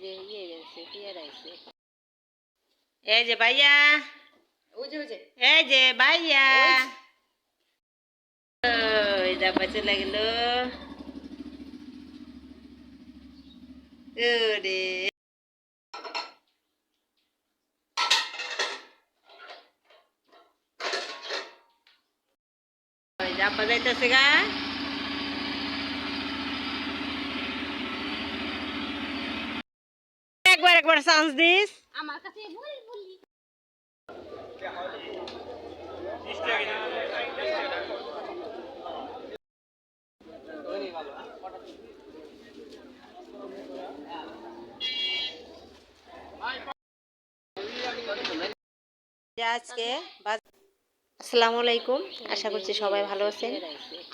যে ইয়ে গেছে পিয়ার আইছে এই যে ভাইয়া ওই যে ওই যে এই যে ভাইয়া ওই দাপা চলে গেল ওরে ওই দাপা যাইতেছে গা একবার চান্স দিস আমার কাছে বল বলি। আজকে আসসালামু আলাইকুম। আশা করছি সবাই ভালো আছেন।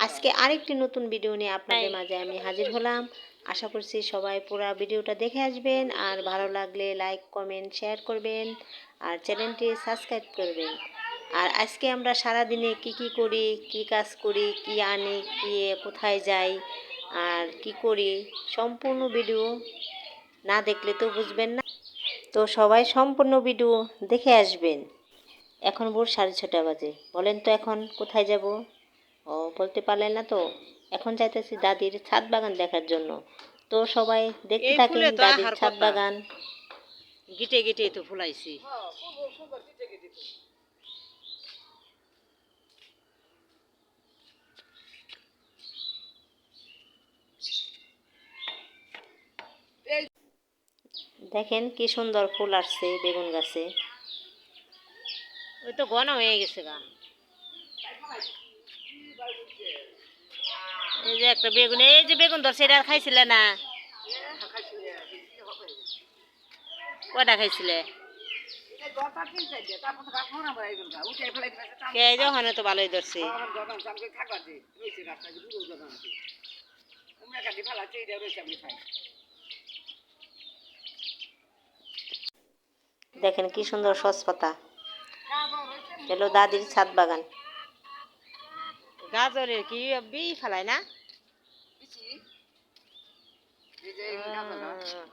আজকে আরেকটি নতুন ভিডিও নিয়ে আপনাদের মাঝে আমি হাজির হলাম। আশা করছি সবাই পুরো ভিডিওটা দেখে আসবেন। আর ভালো লাগলে লাইক কমেন্ট শেয়ার করবেন। আর চ্যানেলটি সাবস্ক্রাইব করবেন। আর আজকে আমরা সারা দিনে কি কি করি কি কাজ করি কি আনি কি কোথায় যাই আর কি করি সম্পূর্ণ ভিডিও না দেখলে তো বুঝবেন না। তো সবাই সম্পূর্ণ ভিডিও দেখে আসবেন। এখন ভোর সাড়ে ছটা বাজে। বলেন তো এখন কোথায় যাব? ও বলতে পারলেন না তো। এখন যাইতেছি দাদির ছাদ বাগান দেখার জন্য। তো সবাই দেখতে থাকেন দাদির ছাদ বাগান। গিটে গিটে তো ফুলাইছি। দেখেন কি সুন্দর ফুল আসছে বেগুন গাছে। ওই তো ঘন হয়ে গেছে গা। এই যে একটা বেগুন, এই যে বেগুন ধরছে, এটা আর খাইছিলে না? কটা খাইছিলে? ভালোই ধরছে। দেখেন কি সুন্দর সসপাতা এলো দাদির ছাদ বাগান। গাজরের কি বি ফেলায় না?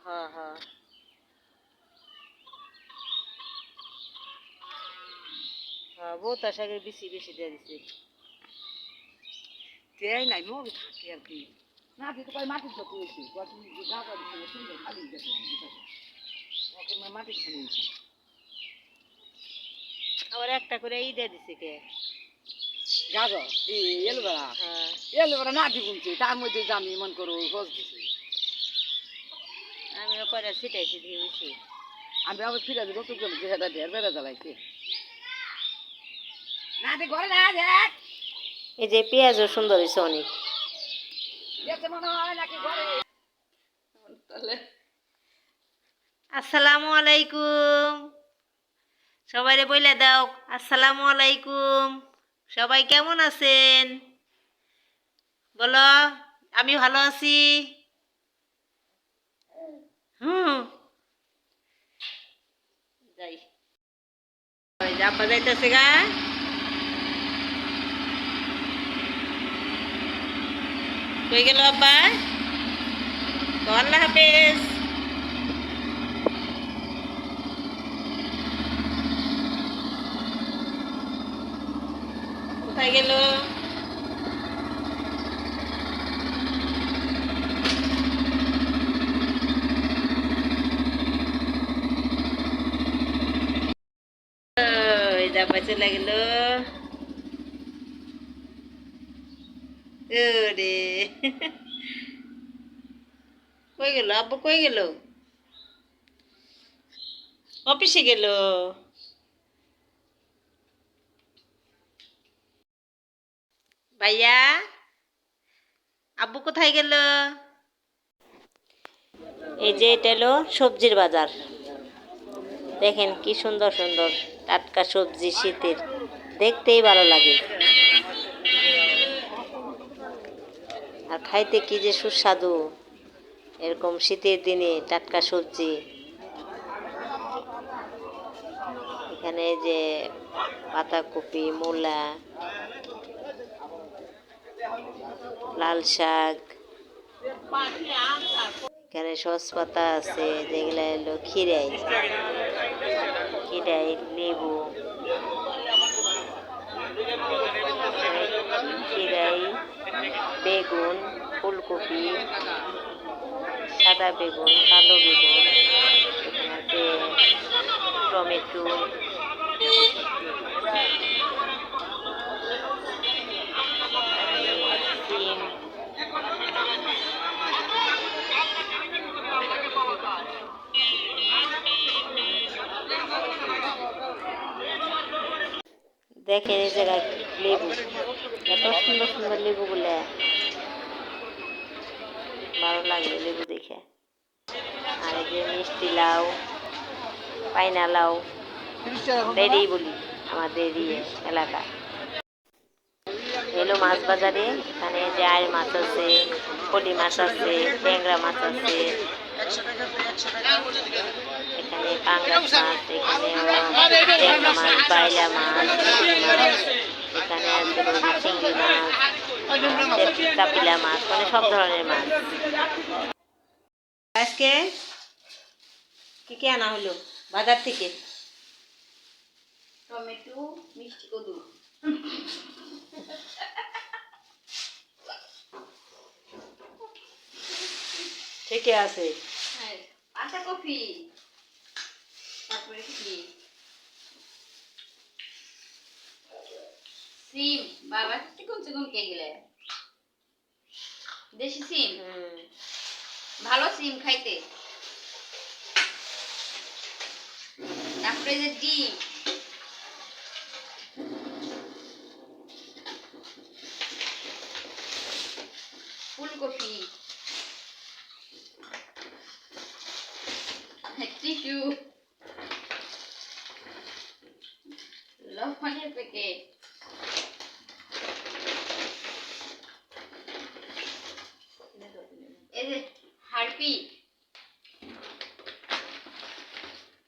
হ্যাঁ হ্যাঁ। হ্যাঁ বহুত শাকের বেশি বেশি দিয়ে দিছে। দেয় নাই মগ থাকে আর কি। না দিতে পারে মাটির গাঁদা দিচ্ছে সুন্দর খালি মাটির খালি হয়েছে আবার একটা করে ই দিয়ে দিছে কে? এই এলবেড়া হ্যাঁ। এলবেড়া না দিগুনছে তার মধ্যে যে আমি মন করো গছ দিছি। আমিও কয়টা ছিটাইছি দিয়ে দিছি আমি আবার ফিরে দিব তো যে সেটা ঢের বেড়া জ্বালাইছে। না দে ঘরে না দেখ এই যে পেঁয়াজও সুন্দর হয়েছে অনেক। মনে হয় তাহলে। আসসালামু আলাইকুম। সবাইরে বইলে দাও। আসসালামু আলাইকুম। সবাই কেমন আছেন? বলো, আমি ভালো আছি? হুম। যাই। ওই যে আব্বা যাইতেছে গা। কই গেল আব্বা? আল্লাহ হাফেজ। কোথায় গেল? দাপা চলে গেল। ওরে। কই গেল? আব্বু কই গেল? অফিসে গেল। ভাইয়া, আব্বু কোথায় গেল? এই যে এটা হলো সবজির বাজার। দেখেন কি সুন্দর সুন্দর টাটকা সবজি শীতের। দেখতেই ভালো লাগে। আর খাইতে কি যে সুস্বাদু। এরকম শীতের দিনে টাটকা সবজি। এখানে যে পাতাকপি মূলা লাল শাক। এখানে সস পাতা আছে যেগুলো হলো খিরাই খিরাই লেবু। খিরাই বেগুন, ফুলকপি, সাদা বেগুন, কালো বেগুন টমেটো। দেখেন এই জায়গায় লেবু। এত সুন্দর সুন্দর লেবুগুলা। ভালো লাগে লেবু দেখে। আর এই যে মিষ্টি লাউ, পাইনা লাউ, দেরি বলি আমাদের এলাকা। এলো মাছ বাজারে, এখানে যে আয়ের মাছ আছে পলি মাছ আছে, ট্যাংরা মাছ আছে। এখানে পাঙ্গাস মাছ এখানে ট্যাংরা মাছ বাইলা মাছ পুঁটি মাছ এখানে আছে চিংড়ি মাছ কাপিলা মাছ মানে সব ধরনের মাছ আজকে কি কি আনা হলো? বাজার থেকে? টমেটো মিষ্টি কদু। ঠিকই আছে। পাতা কফি। তারপরে কি? সিম। বাবা চিকুন চিকুন কে গেলে। দেশি সিম? হুম। ভালো সিম খাইতে। তারপরে যে ডিম ফুলকপি টিস্যু লবণের প্যাকেট এই যে হারপি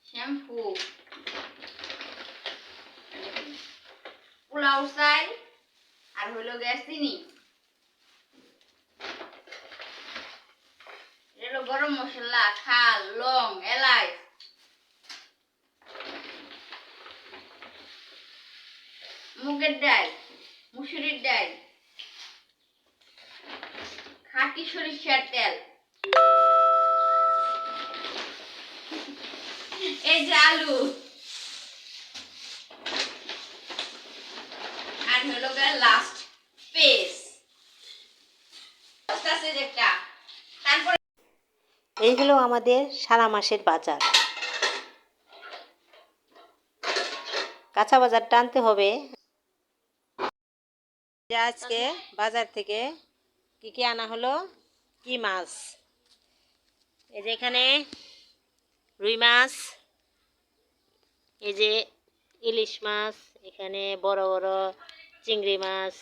শ্যাম্পু পোলাও চাল আর হইল গ্যাস চিনি গরম মশলা খাল লং এলাচ মুগের ডাল, মুসুরির ডাল, খাঁটি সরিষার তেল। এই যে আলু। আর হলো লাস্ট পেস। হলো আমাদের সারা মাসের বাজার। কাঁচা বাজার টানতে হবে। যে আজকে বাজার থেকে কি কি আনা হলো? কি মাছ? এই যে এখানে রুই মাছ, এই যে ইলিশ মাছ, এখানে বড় বড় চিংড়ি মাছ,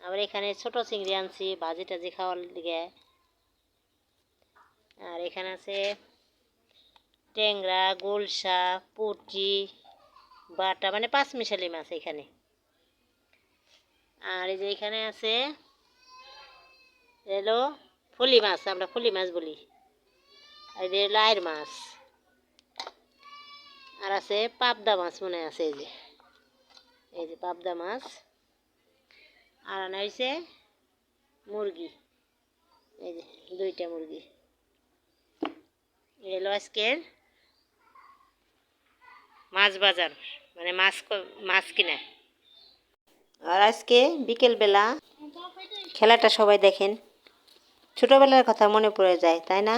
আবার এখানে ছোট চিংড়ি আনছি ভাজি টাজি খাওয়ার দিকে আর এখানে আছে ট্যাংরা, গোলসা, পুঁটি, বাটা মানে পাঁচ মিশালি মাছ এখানে। আর এই যে এখানে আছে এলো ফুলি মাছ, আমরা ফুলি মাছ বলি। আর এই যে লাইর মাছ। আর আছে পাবদা মাছ মনে আছে এই যে। এই যে পাবদা মাছ। আর আনা হয়েছে মুরগি। এই যে দুইটা মুরগি। এলো আজকের মাছ বাজার মানে মাছ মাছ কিনা। আর আজকে বিকেলবেলা খেলাটা সবাই দেখেন। ছোটোবেলার কথা মনে পড়ে যায় তাই না?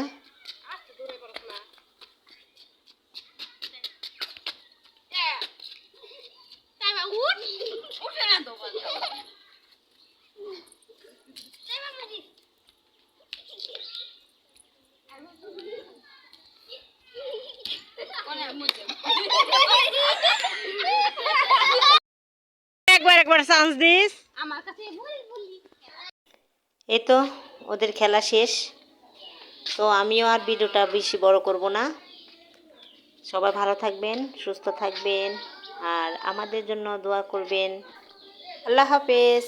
একবার একবার চান্স দিস। আমার কাছে বল বলি। এই তো ওদের খেলা শেষ। তো আমিও আর ভিডিওটা বেশি বড় করব না। সবাই ভালো থাকবেন সুস্থ থাকবেন আর আমাদের জন্য দোয়া করবেন। আল্লাহ হাফেজ।